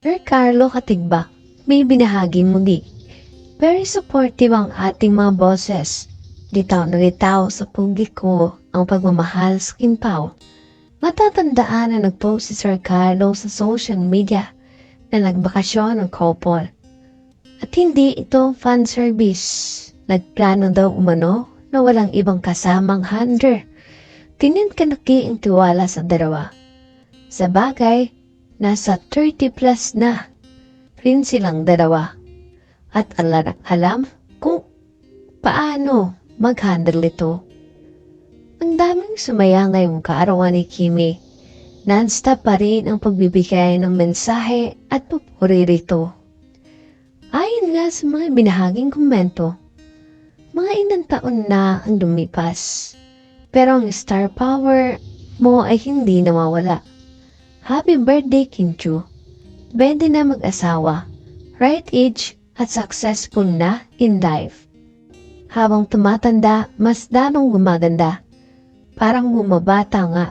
Sir Carlo Katigbak, may binahagi muli. Very supportive ang ating mga bosses. Litaw na litaw sa publiko ang pagmamahal sa Kinpao. Matatandaan na nag-post si Sir Carlo sa social media na nagbakasyon ng couple. At hindi ito fan service. Nagplano daw umano na walang ibang kasamang handler. Tininkanaki ang tiwala sa dalawa. Sa bagay, nasa 30 plus na rin silang dalawa. At ala alam kung paano mag-handle ito. Ang daming sumaya ngayong kaarawan ni Kimi. Non-stop pa rin ang pagbibigay ng mensahe at pupuri rito. Ayon nga sa mga binahaging komento, mga ilang taon na ang lumipas. Pero ang star power mo ay hindi nawawala. Happy birthday, Kinchu. Pwede na mag-asawa, right age at successful na in life. Habang tumatanda, mas lalong gumaganda. Parang bumabata nga.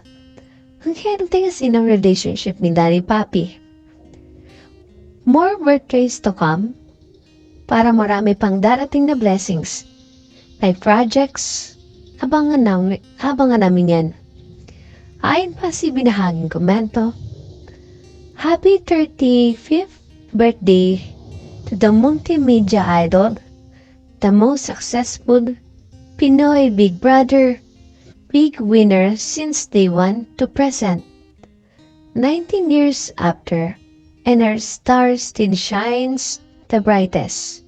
Ang healthy kasi ng relationship ni Daddy Papi. More birthdays to come para marami pang darating na blessings. Life projects, abangan namin, abangan namin yan. Ayon pa si binahaging komento, Happy 35th birthday to the multimedia idol, the most successful Pinoy Big Brother, big winner since day one to present. 19 years after, and her star still shines the brightest.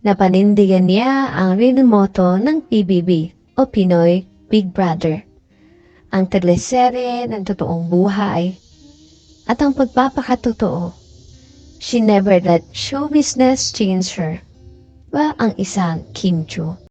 Napanindigan niya ang real motto ng PBB o Pinoy Big Brother. Ang teleserye ng totoong buhay at ang pagpapakatotoo. She never let show business change her. Ba ang isang Kim Chu.